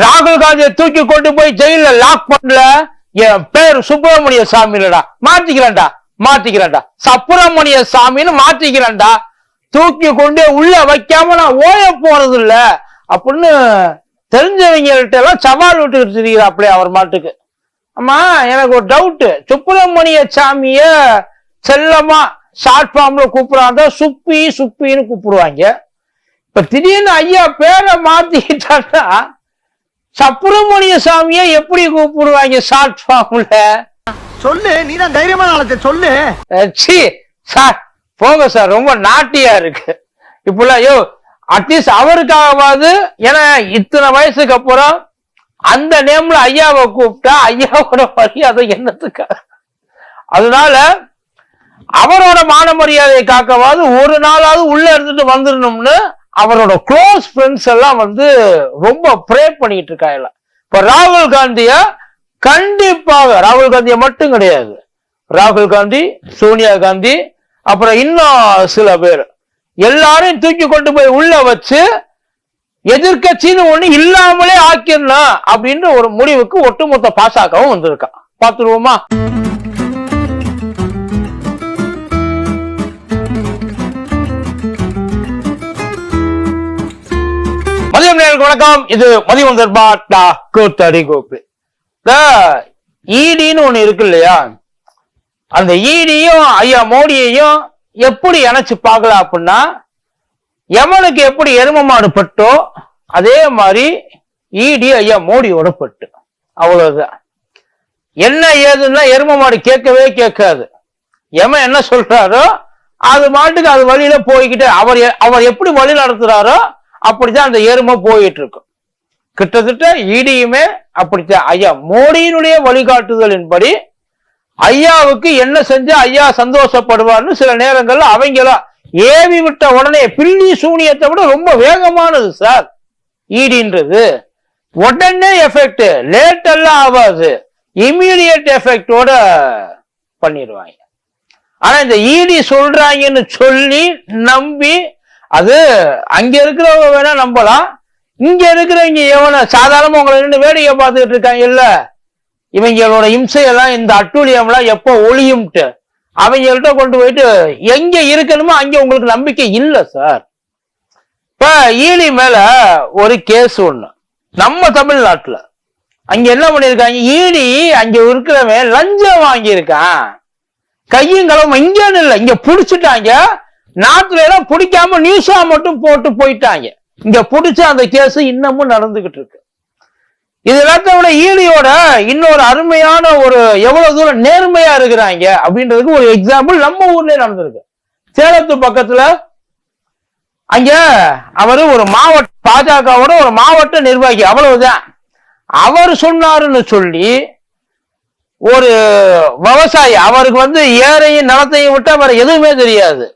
ராகுல் காந்தியை தூக்கி கொண்டு போய் ஜெயில லாக் பண்ணல. என் பேர் சுப்பிரமணிய சாமி இல்லடா. மாத்திக்கிறேன்டா. மாத்திக்கிறேன்டா. சுப்பிரமணிய சாமின்னு மாத்திக்கிறேன்டா. தூக்கி கொண்டு உள்ள வைக்காம நான் ஓய போறது இல்ல. அப்படின்னு தெரிஞ்சவங்கள்ட்ட எல்லாம் சவால் விட்டுக்கிட்டு இருக்கிறாப்லே அவர் மாட்டுக்கு. ஆமா எனக்கு ஒரு டவுட்டு சுப்பிரமணிய சாமிய செல்லமா ஷார்ட் ஃபார்ம்ல கூப்பிடுறாங்க சுப்பி சுப்பின்னு கூப்பிடுவாங்க. இப்ப திடீர்னு ஐயா பேரை மாத்திக்கிட்டான்னா சுப்பிரமணிய சாமியை எப்படி கூப்பிடுவாங்க ஷார்ட் ஃபார்ம்ல? சொல்லு நீ தான் தைரியமான ஆளத்தை சொல்லு. சி சார் போங்க சார் ரொம்ப நாட்டியா இருக்கு. இப்பெல்லாம் ஐயோ அட்லீஸ்ட் அவருக்காகவாது ஏன்னா இத்தனை வயசுக்கு அப்புறம் அந்த நேம்ல ஐயாவை கூப்பிட்டா ஐயாவோட மரியாதை என்னத்துக்காக அதனால அவரோட மான மரியாதையை காக்கவாது ஒரு நாளாவது உள்ள இருந்துட்டு வந்துடணும்னு அவரோட க்ளோஸ் ஃப்ரெண்ட்ஸ் எல்லாம் வந்து ரொம்ப ப்ரே பண்ணிட்டு இருக்காங்க இப்ப ராகுல் காந்திய கண்டிப்பாக ராகுல் காந்திய மட்டும் கிடையாது. ராகுல் காந்தி சோனியா காந்தி அப்புறம் இன்னும் சில பேர். எல்லாரையும் தூக்கி கொண்டு போய் உள்ள வச்சு எதிர்க்கட்சின்னு ஒண்ணு இல்லாமலே ஆக்கிடலாம் அப்படின்ற ஒரு முடிவுக்கு ஒட்டுமொத்த பாசாக்கவும் வந்திருக்கான் பாத்துருவோமா நேர்களுக்கு வணக்கம். இது மதியம் தர்பாட்டா கூத்தடி கோப்பு. ஈடின்னு ஒண்ணு இருக்கு இல்லையா? அந்த ஈடியும் ஐயா மோடியையும் எப்படி இணைச்சு பார்க்கலாம் அப்படின்னா எமனுக்கு எப்படி எரும மாடு பட்டோ அதே மாதிரி ஈடி ஐயா மோடியோட பட்டு. அவ்வளவுதான். என்ன ஏதுன்னா எரும மாடு கேட்கவே கேட்காது. எம என்ன சொல்றாரோ அது மாட்டுக்கு அது வழியில போய்கிட்டு அவர் அவர் எப்படி வழி நடத்துறாரோ அப்படித்தான் அந்த எருமை போயிட்டு இருக்கும் கிட்டத்தட்ட ஈடியுமே அப்படித்தான். ஐயா மோடியினுடைய வழிகாட்டுதலின்படி ஐயாவுக்கு என்ன செஞ்சா ஐயா சந்தோஷப்படுவார்னு சில நேரங்கள்ல அவங்களா ஏவி விட்ட உடனே பில்லி சூனியத்தை விட ரொம்ப வேகமானது சார். ஈடின்றது. உடனே எஃபெக்ட் லேட் எல்லாம் ஆகாது. இம்மீடியட் எஃபெக்டோட பண்ணிடுவாங்க. ஆனா இந்த ஈடி சொல்றாங்கன்னு சொல்லி நம்பி அது அங்க இருக்கிறவங்க வேணா நம்பலாம். இங்க இருக்கிறவங்க எவன சாதாரணமா உங்களை நின்று வேடிக்கை பார்த்துக்கிட்டு இருக்காங்க? இல்ல. இவங்களோட இம்சையெல்லாம் இந்த அட்டூழியம்லாம் எப்போ ஒளியும்ட்டு அவங்கள்ட்ட கொண்டு போயிட்டு எங்க இருக்கணுமோ அங்க உங்களுக்கு நம்பிக்கை இல்லை சார். இப்ப ஈழி மேல ஒரு கேஸ் ஒண்ணு. நம்ம தமிழ்நாட்டுல. அங்க என்ன பண்ணிருக்காங்க ஈடி அங்க இருக்கிறவன் லஞ்சம் வாங்கியிருக்கான். கையும் களவும் இங்கன்னு இல்லை. இங்க புடிச்சிட்டாங்க. நாட்டில் எல்லாம் பிடிக்காம நியூஸா மட்டும் போட்டு போயிட்டாங்க. இங்க பிடிச்ச அந்த கேஸ் இன்னமும் நடந்துகிட்டு இருக்கு. இது எல்லாத்தையும் விட ஈடியோட இன்னொரு அருமையான ஒரு எவ்வளவு தூரம் நேர்மையா இருக்கிறாங்க அப்படின்றதுக்கு ஒரு எக்ஸாம்பிள் நம்ம ஊர்லயே நடந்திருக்கு. சேலத்து பக்கத்துல அங்க அவரு ஒரு மாவட்ட பாஜகவோட ஒரு மாவட்ட நிர்வாகி அவ்வளவுதான். அவர் சொன்னாருன்னு சொல்லி ஒரு விவசாயி அவருக்கு வந்து ஏரையும் நிலத்தையும் விட்டா அவர் எதுவுமே தெரியாது.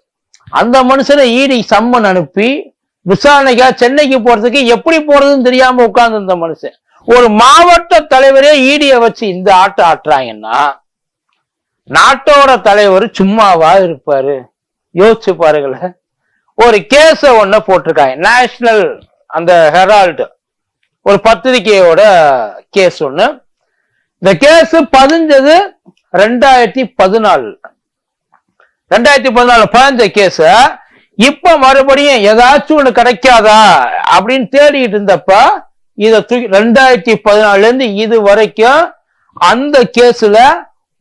அந்த மனுஷனை ஈடி சம்மன் அனுப்பி விசாரணைக்கா சென்னைக்கு போறதுக்கு எப்படி போறதுன்னு தெரியாம உட்கார்ந்து இருந்த மனுஷன். ஒரு மாவட்ட தலைவரே ஈடிய வச்சு இந்த ஆட்டம் ஆட்டுறாங்கன்னா நாட்டோட தலைவர் சும்மாவா இருப்பாரு? யோசிச்சு பாருங்களேன். ஒரு கேஸ ஒண்ணு போட்டிருக்காங்க. நேஷனல் அந்த ஹெரால்டு. ஒரு பத்திரிகையோட கேஸ் ஒண்ணு. இந்த கேஸ் பதிஞ்சது ரெண்டாயிரத்தி பதினாலு. ரெண்டாயிரத்தி பதினாலு பதினஞ்ச கேஸ் இப்ப மறுபடியும் ஏதாச்சும் ஒண்ணு கிடைக்காதா அப்படின்னு தேடிட்டு இருந்தப்ப இத தூக்கி ரெண்டாயிரத்தி பதினாலுல இருந்து இது வரைக்கும் அந்த கேஸ்ல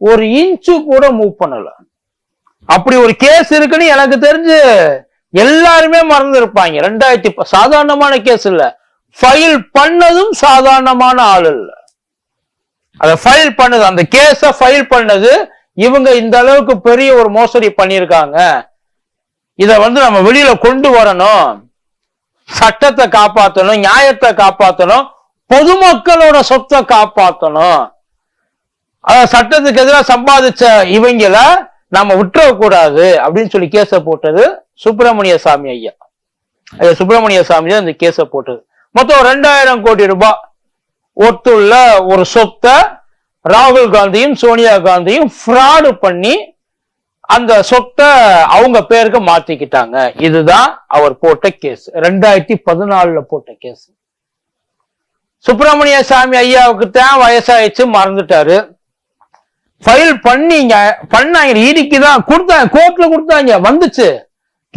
ஒரு இன்ச்சு கூட மூவ் பண்ணல. அப்படி ஒரு கேஸ் இருக்குன்னு எனக்கு தெரிஞ்சு எல்லாருமே மறந்து இருப்பாங்க ரெண்டாயிரத்தி சாதாரணமான கேஸ் இல்ல. ஃபைல் பண்ணதும் சாதாரணமான ஆள் இல்ல. அதை ஃபைல் பண்ணது அந்த கேஸ ஃபைல் பண்ணது இவங்க இந்த அளவுக்கு பெரிய ஒரு மோசடி பண்ணியிருக்காங்க. இத வந்து நம்ம வெளியில கொண்டு வரணும். சட்டத்தை காப்பாற்றணும் நியாயத்தை காப்பாற்றணும் பொதுமக்களோட சொத்தை காப்பாற்றணும் அதாவது சட்டத்துக்கு எதிராக சம்பாதிச்ச இவங்கள நம்ம விட்டுறக்கூடாது அப்படின்னு சொல்லி கேஸை போட்டது சுப்பிரமணிய சாமி ஐயா. ஐயா சுப்பிரமணிய சாமி தான் இந்த கேஸை போட்டது. மொத்தம் ரெண்டாயிரம் கோடி ரூபாய் ஒத்துள்ள ஒரு சொத்தை ராகுல் காந்தியும் சோனியா காந்தியும் ஃப்ராடு பண்ணி அந்த சொத்தை அவங்க பேருக்கு மாத்திக்கிட்டாங்க. இதுதான் அவர் போட்ட கேஸ் ரெண்டாயிரத்தி பதினாலுல போட்ட கேஸ் சுப்பிரமணிய சாமி ஐயாவுக்கு தான் வயசாயிடுச்சு மறந்துட்டாரு. ஃபைல் பண்ணிங்க பண்ணாங்க இடிக்கு தான் கொடுத்தாங்க கோர்ட்ல கொடுத்தாங்க வந்துச்சு.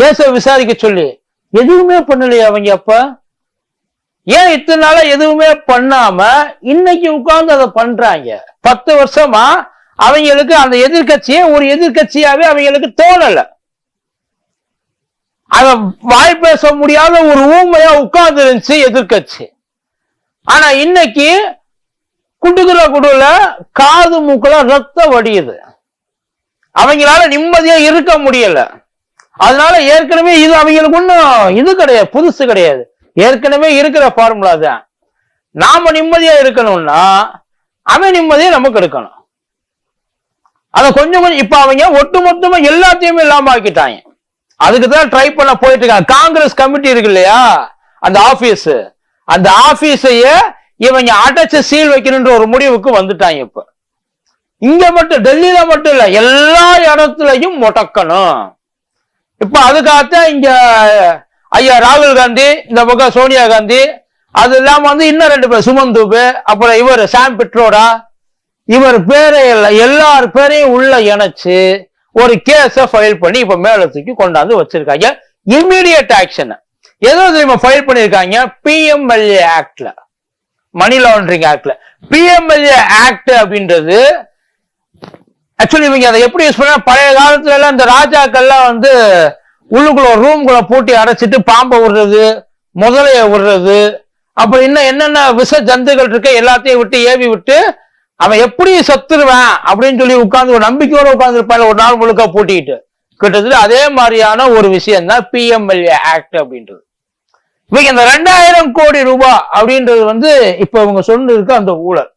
கேஸை விசாரிக்க சொல்லி. எதுவுமே பண்ணலையே அவங்க அப்ப. ஏன் இத்தனை நாள எதுவுமே பண்ணாம இன்னைக்கு உட்கார்ந்து அதை பண்றாங்க? பத்து வருஷமா அவங்களுக்கு அந்த எதிர்க்கட்சியே ஒரு எதிர்கட்சியாவே அவங்களுக்கு தோணல. அத வாய் பேச முடியாத ஒரு ஊமையா உட்கார்ந்து இருந்துச்சு எதிர்கட்சி ஆனா இன்னைக்கு குடுக்குற குடுல காது மூக்குல ரத்தம் வடியுது. அவங்களால நிம்மதியா இருக்க முடியல. அதனால ஏற்கனவே இது அவங்களுக்கு ஒன்னும் இது கிடையாது புதுசு கிடையாது. ஏற்கனவே இருக்கிற ஃபார்முலா தான். நாம நிம்மதியா இருக்கணும்னா அவன் நிம்மதியை நமக்கு எடுக்கணும் அதை கொஞ்சம் கொஞ்சம் இப்ப அவங்க ஒட்டு மொத்தமா எல்லாத்தையுமே இல்லாம ஆக்கிட்டாங்க அதுக்கு தான் ட்ரை பண்ண போயிட்டு இருக்காங்க காங்கிரஸ் கமிட்டி இருக்கு இல்லையா? அந்த ஆபீஸ் அந்த ஆபீஸையே இவங்க அடைச்சு சீல் வைக்கணுன்ற ஒரு முடிவுக்கு வந்துட்டாங்க இப்ப. இங்க மட்டும் டெல்லியில மட்டும் இல்ல எல்லா இடத்துலயும் முடக்கணும். இப்ப அதுக்காகத்தான் இங்க ஐயா ராகுல் காந்தி இந்த பக்கம் சோனியா காந்தி அது இல்லாம வந்து இன்னும் ரெண்டு பேர் சுமன் தூபு அப்புறம் இவர் சாம் பெட்ரோடா. இவர் பேரை எல்லார் பேரையும் உள்ள இணைச்சு ஒரு கேஸ ஃபைல் பண்ணி இப்ப மேலத்துக்கு தூக்கி கொண்டாந்து வச்சிருக்காங்க. இம்மிடியட் ஆக்ஷன் ஏதோ தெரியுமா ஃபைல் பண்ணிருக்காங்க? பிஎம்எல்ஏ ஆக்ட்ல மணி லாண்டரிங் ஆக்ட்ல பிஎம்எல்ஏ ஆக்ட் அப்படின்றது ஆக்சுவலி இவங்க அதை எப்படி யூஸ் பண்ணா பழைய காலத்துல எல்லாம் இந்த ராஜாக்கள்லாம் வந்து உள்ளுக்குள்ள ஒரு ரூம்குள்ள பூட்டி அடைச்சிட்டு பாம்பை விடுறது முதலைய விடுறது அப்புறம் இன்னும் என்னென்ன விஷ ஜந்துகள் இருக்கு எல்லாத்தையும் விட்டு ஏவி விட்டு அவன் எப்படி சத்துருவேன் அப்படின்னு சொல்லி உட்கார்ந்து ஒரு நம்பிக்கையோட உட்கார்ந்து ஒரு நாள் முழுக்க பூட்டிக்கிட்டு. கிட்டத்தட்ட அதே மாதிரியான ஒரு விஷயம் தான் பிஎம்எல்ஏ ஆக்ட் அப்படின்றது. இவங்க இந்த ரெண்டாயிரம் கோடி ரூபாய் அப்படின்றது வந்து இப்ப இவங்க சொன்னிருக்க அந்த ஊழல்.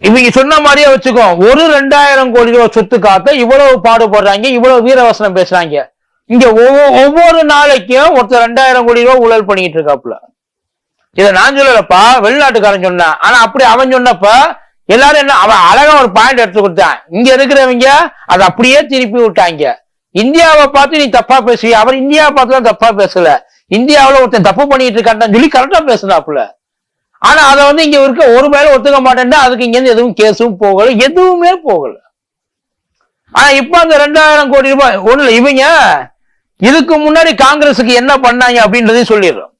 இவங்க சொன்ன மாதிரியே வச்சுக்கோ ஒரு ரெண்டாயிரம் கோடி ரூபாய் சொத்து காத்த இவ்வளவு பாடுபடுறாங்க இவ்வளவு வீரவசனம் பேசுறாங்க. இங்க ஒவ்வொ- ஒவ்வொரு நாளைக்கும் ஒருத்தர் ரெண்டாயிரம் கோடி ரூபாய் ஊழல் பண்ணிட்டு இருக்காப்புல. இதை நான் சொல்லலப்பா வெளிநாட்டுக்காரன் சொன்னான் ஆனா அப்படி அவன் சொன்னப்ப எல்லாரும் என்ன அவன் அழகா ஒரு பாயிண்ட் எடுத்து கொடுத்தான். இங்க இருக்கிறவங்க அதை அப்படியே திருப்பி விட்டாங்க. இந்தியாவை பார்த்து நீ தப்பா பேசுவிய? அவர் இந்தியாவை பார்த்து தான் தப்பா பேசல. இந்தியாவில் ஒருத்தன் தப்பு பண்ணிட்டு இருக்கான்னு சொல்லி கரெக்டா பேசுனாப்புல. ஆனா அதை வந்து இங்க இருக்க ஒரு மேல ஒத்துக்க மாட்டேன்னா அதுக்கு இங்க இருந்து எதுவும் கேஸும் போகல எதுவுமே போகல. ஆனா இப்ப அந்த ரெண்டாயிரம் கோடி ரூபாய் ஒண்ணு இவங்க இதுக்கு முன்னாடி காங்கிரஸுக்கு என்ன பண்ணாங்க அப்படின்றதையும் சொல்லிடுறோம்.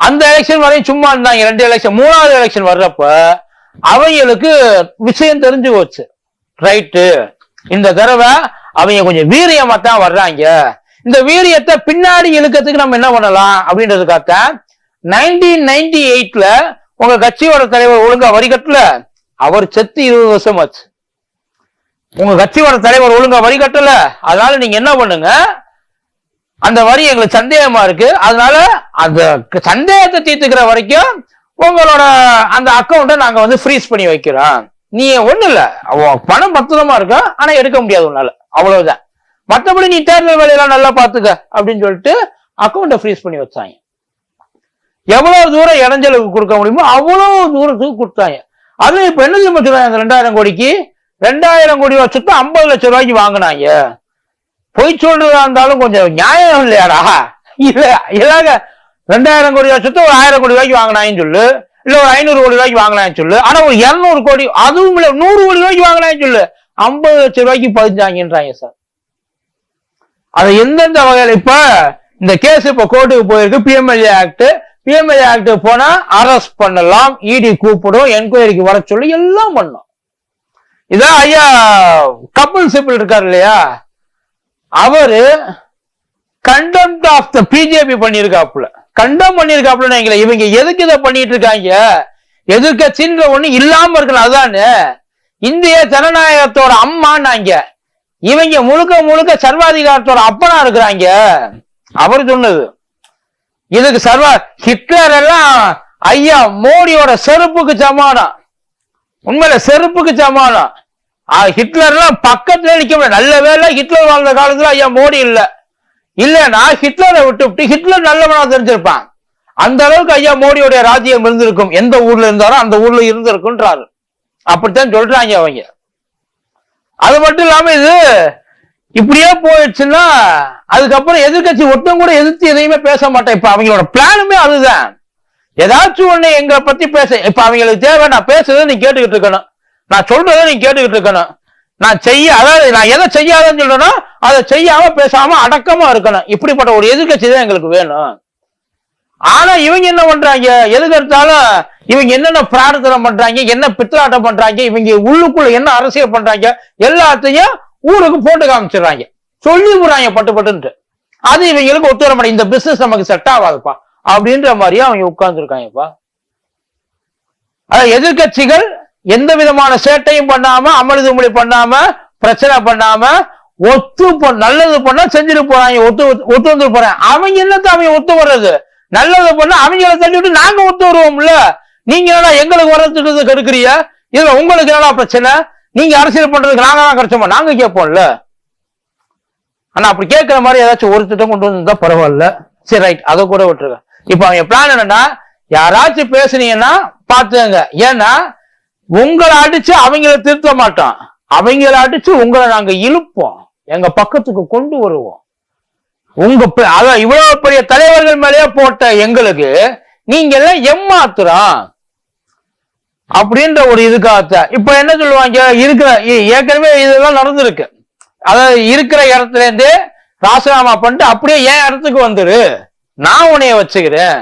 அந்த எலெக்ஷன் வரையும் சும்மா இருந்தாங்க ரெண்டு எலெக்ஷன் மூணாவது எலெக்ஷன் வர்றப்ப அவங்களுக்கு விஷயம் தெரிஞ்சு போச்சு. ரைட்டு இந்த தடவை அவங்க கொஞ்சம் வீரியமா தான் வர்றாங்க. இந்த வீரியத்தை பின்னாடி இழுக்கிறதுக்கு நம்ம என்ன பண்ணலாம் அப்படின்றதுக்காகத்தான் நைன்டீன் நைன்டி எயிட்ல உங்க கட்சியோட தலைவர் ஒழுங்கா வரி கட்டல. அவர் செத்து இருபது வருஷம் ஆச்சு உங்க கட்சியோட தலைவர் ஒழுங்கா வரி கட்டல. அதனால நீங்க என்ன பண்ணுங்க? அந்த வரி எங்களுக்கு சந்தேகமா இருக்கு. அதனால அந்த சந்தேகத்தை தீர்த்துக்கிற வரைக்கும் உங்களோட அந்த அக்கௌண்ட்டை நாங்க வந்து ஃப்ரீஸ் பண்ணி வைக்கிறோம். நீ ஒண்ணு இல்ல. பணம் பத்திரமா இருக்கும் ஆனா எடுக்க முடியாது உன்னால. அவ்வளவுதான். மற்றபடி நீ தேர்தல் வேலையெல்லாம் நல்லா பாத்துக்க அப்படின்னு சொல்லிட்டு அக்கௌண்ட்டை ஃப்ரீஸ் பண்ணி வச்சாங்க. எவ்வளவு தூரம் இடைஞ்சலுக்கு கொடுக்க முடியுமோ அவ்வளவு தூரத்துக்கு கொடுத்தாங்க. அதுவும் இப்ப என்ன தெரியுமா சொல்றாங்க? அந்த ரெண்டாயிரம் கோடிக்கு ரெண்டாயிரம் கோடி வச்சுட்டு ஐம்பது லட்சம் ரூபாய்க்கு வாங்கினாங்க. பொய் சொல்றதா இருந்தாலும் கொஞ்சம் நியாயம் இல்லையாடா? இல்ல இல்லாங்க ரெண்டாயிரம் கோடி வருஷத்து ஒரு ஆயிரம் கோடி ரூபாய்க்கு வாங்கினாயின்னு சொல்லு. இல்ல ஒரு ஐநூறு கோடி ரூபாய்க்கு வாங்கினான்னு சொல்லு. ஆனா ஒரு இருநூறு கோடி அதுவும் இல்ல நூறு கோடி ரூபாய்க்கு வாங்கினான்னு சொல்லு. ஐம்பது லட்சம் ரூபாய்க்கு பதிஞ்சாங்கன்றாங்க சார். அது எந்தெந்த வகையில? இப்ப இந்த கேஸ் இப்ப கோர்ட்டுக்கு போயிருக்கு. பிஎம்எல்ஏ ஆக்ட் பிஎம்எல்ஏ ஆக்ட் போனா அரெஸ்ட் பண்ணலாம். இடி கூப்பிடும். என்கொயரிக்கு வர சொல்லி எல்லாம் பண்ணும் இதான் ஐயா கபில் சிப்பிள் இருக்காரு இல்லையா? அவரு கண்டெம்ட் ஆஃப் த பிஜேபி பண்ணியிருக்காப்புல கண்டம் பண்ணிருக்காப்புல. இவங்க எதுக்கு இதை பண்ணிட்டு இருக்காங்க எதிர்கட்சின்ற ஒண்ணு இல்லாம இருக்கணும் அதானு? இந்திய ஜனநாயகத்தோட அம்மான்னாங்க. இவங்க முழுக்க முழுக்க சர்வாதிகாரத்தோட அப்பனா இருக்கிறாங்க. அவர் சொன்னது. இதுக்கு சர்வ ஹிட்லர் எல்லாம் ஐயா மோடியோட செருப்புக்கு சமானம். உண்மையில செருப்புக்கு சமானம். ஹிட்லர்லாம் பக்கத்துல நிக்க முடியாது. நல்ல வேலை ஹிட்லர் வாழ்ந்த காலத்துல ஐயா மோடி இல்ல. இல்லைன்னா ஹிட்லரை விட்டு விட்டு ஹிட்லர் நல்லவனா தெரிஞ்சிருப்பான். அந்த அளவுக்கு ஐயா மோடியோடைய ராஜ்யம் இருந்திருக்கும். எந்த ஊர்ல இருந்தாரோ அந்த ஊர்ல இருந்திருக்குன்றாரு. அப்படித்தான் சொல்றாங்க அவங்க. அது மட்டும் இல்லாம இது இப்படியே போயிடுச்சுன்னா அதுக்கப்புறம் எதிர்க்கட்சி ஒட்டும் கூட எதிர்த்து எதையுமே பேச மாட்டேன். இப்ப அவங்களோட பிளானுமே அதுதான். ஏதாச்சும் ஒண்ணு எங்களை பத்தி பேச இப்ப அவங்களுக்கு தேவை நான் பேசுறது நீ கேட்டுக்கிட்டு இருக்கணும். நான் சொல்றதை நீ கேட்டுக்கிட்டு இருக்கணும். நான் செய்ய அதாவது நான் எதை செய்யாதன்னு சொல்றேனோ அதை செய்யாம பேசாம அடக்கமா இருக்கணும். இப்படிப்பட்ட ஒரு எதிர்க்கட்சி தான் எங்களுக்கு வேணும். ஆனா இவங்க என்ன பண்றாங்க? எதுக்கு எடுத்தாலும் இவங்க என்னென்ன பிரார்த்தனை பண்றாங்க? என்ன பித்தலாட்டம் பண்றாங்க? இவங்க உள்ளுக்குள்ள என்ன அரசியல் பண்றாங்க? எல்லாத்தையும் ஊருக்கு போட்டு காமிச்சிடுறாங்க. சொல்லி விடுறாங்க பட்டு பட்டுன்ட்டு. அது இவங்களுக்கு ஒத்து வர இந்த பிசினஸ் நமக்கு செட் ஆகாதுப்பா. அப்படின்ற மாதிரியே அவங்க உட்கார்ந்துருக்காங்கப்பா. அதாவது எதிர்க்கட்சிகள் எந்த விதமான சேட்டையும் பண்ணாம அமளிதுமொழி பண்ணாம பிரச்சனை பண்ணாம ஒத்து நல்லது பண்ணா செஞ்சுட்டு போறாங்க ஒத்து ஒத்து வந்து போறேன் அவங்க என்னத்த அவங்க ஒத்து வர்றது? நல்லது பண்ணா அவங்கள தள்ளி விட்டு நாங்க ஒத்து வருவோம்ல. நீங்க என்னடா எங்களுக்கு வர்றதுக்கு கெடுக்கிறிய இதுல உங்களுக்கு என்னடா பிரச்சனை? நீங்க அரசியல் பண்றதுக்கு நாங்க தான் கிடைச்சோமா? நாங்க கேட்போம்ல. ஆனா அப்படி கேட்கிற மாதிரி ஏதாச்சும் ஒரு திட்டம் கொண்டு வந்திருந்தா பரவாயில்ல. சரி ரைட் அதை கூட விட்டுருங்க. இப்ப அவங்க பிளான் என்னன்னா யாராச்சும் பேசுனீங்கன்னா பாத்துங்க ஏன்னா உங்களை அடிச்சு அவங்கள திருத்த மாட்டோம் அவங்கள அடிச்சு உங்களை நாங்க இழுப்போம். எங்க பக்கத்துக்கு கொண்டு வருவோம். உங்க அதான் இவ்வளவு பெரிய தலைவர்கள் மேலேயே போட்ட எங்களுக்கு நீங்க எல்லாம் ஏமாத்துறோம் அப்படின்ற ஒரு இதுக்காக இப்ப என்ன சொல்லுவாங்க? இருக்கிற ஏற்கனவே இதெல்லாம் நடந்திருக்கு. அதாவது இருக்கிற இடத்துல இருந்து ராசினாமா பண்ணிட்டு அப்படியே என் இடத்துக்கு வந்துரு. நான் உன்னைய வச்சுக்கிறேன்.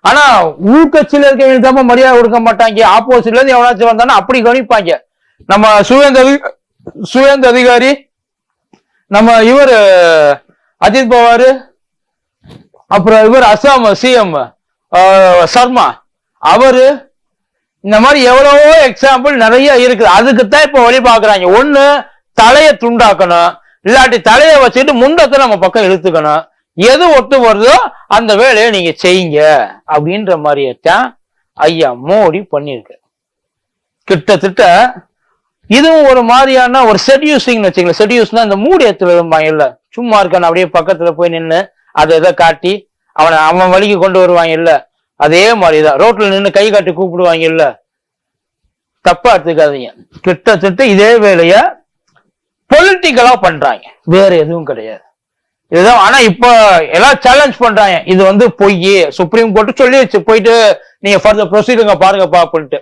ஆனா உள்கட்சியில இருக்கவங்களுக்கு தான் மரியாதை கொடுக்க மாட்டாங்க. ஆப்போசிட்ல இருந்து எவனாச்சும் வந்தானா அப்படி கவனிப்பாங்க. நம்ம சுவேந்த அதி- சுவேந்த அதிகாரி நம்ம இவர் அஜித் பவாரு அப்புறம் இவர் அசாம் சிஎம் சர்மா. அவரு இந்த மாதிரி எவ்வளவோ எக்ஸாம்பிள் நிறைய இருக்குது. அதுக்குத்தான் இப்ப வழி பாக்குறாங்க ஒண்ணு தலையை துண்டாக்கணும். இல்லாட்டி தலையை வச்சுட்டு முண்டத்தை நம்ம பக்கம் இழுத்துக்கணும். எது ஒத்து வருதோ அந்த வேலையை நீங்க செய்யுங்க அப்படின்ற மாதிரியே தான் ஐயா மோடி பண்ணியிருக்கு. கிட்டத்தட்ட இதுவும் ஒரு மாதிரியான ஒரு செட்யூசிங் வச்சுக்கல செட்யூஸ்னா இந்த மூடி இருப்பாங்க இல்ல. சும்மா இருக்கான அப்படியே பக்கத்துல போய் நின்று அதை எதை காட்டி அவனை அவன் வழிக்கு கொண்டு வருவாங்க இல்ல. அதே மாதிரிதான். ரோட்ல நின்று கை காட்டி கூப்பிடுவாங்க இல்ல. தப்பா எடுத்துக்காதீங்க. கிட்டத்தட்ட இதே வேலைய பொலிட்டிக்கலா பண்றாங்க. வேற எதுவும் கிடையாது. இதுதான். ஆனா இப்ப எல்லாம் சேலஞ்ச் பண்றாங்க. இது வந்து பொய் சுப்ரீம் கோர்ட் சொல்லிடுச்சு போயிட்டு நீங்க ஃபர்தர் ப்ரொசீடுங்க பாருங்கப்பா அப்படின்ட்டு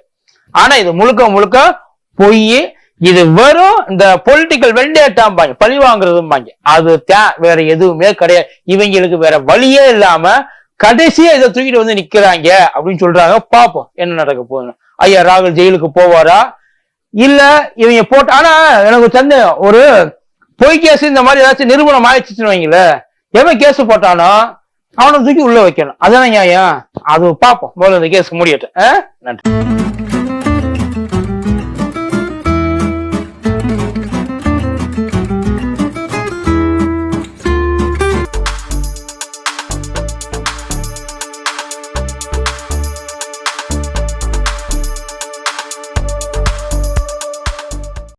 ஆனா இது முழுக்க முழுக்க பொய் இது வெறும் இந்த பொலிட்டிக்கல் வெண்டேட்டாம்பாங்க பழி வாங்குறதும்பாங்க. அது தே- வேற எதுவுமே கிடையாது. இவங்களுக்கு வேற வழியே இல்லாம கடைசியா இதை தூக்கிட்டு வந்து நிக்கிறாங்க அப்படின்னு சொல்றாங்க. பாப்போம் என்ன நடக்க போகுதுன்னு. ஐயா ராகுல் ஜெயிலுக்கு போவாரா? இல்ல இவங்க போட்டு ஆனா எனக்கு சந்தேகம். ஒரு பொய் கேஸ் இந்த மாதிரி ஏதாச்சும் நிரூபணம் ஆயிடுச்சுன்னு வைங்களேன் எவன் கேஸ் போட்டானோ அவனை தூக்கி உள்ள வைக்கணும். அதானே நியாயம்? அது பார்ப்போம். முதல்ல இந்த கேஸ் முடியட்டும். நன்றி.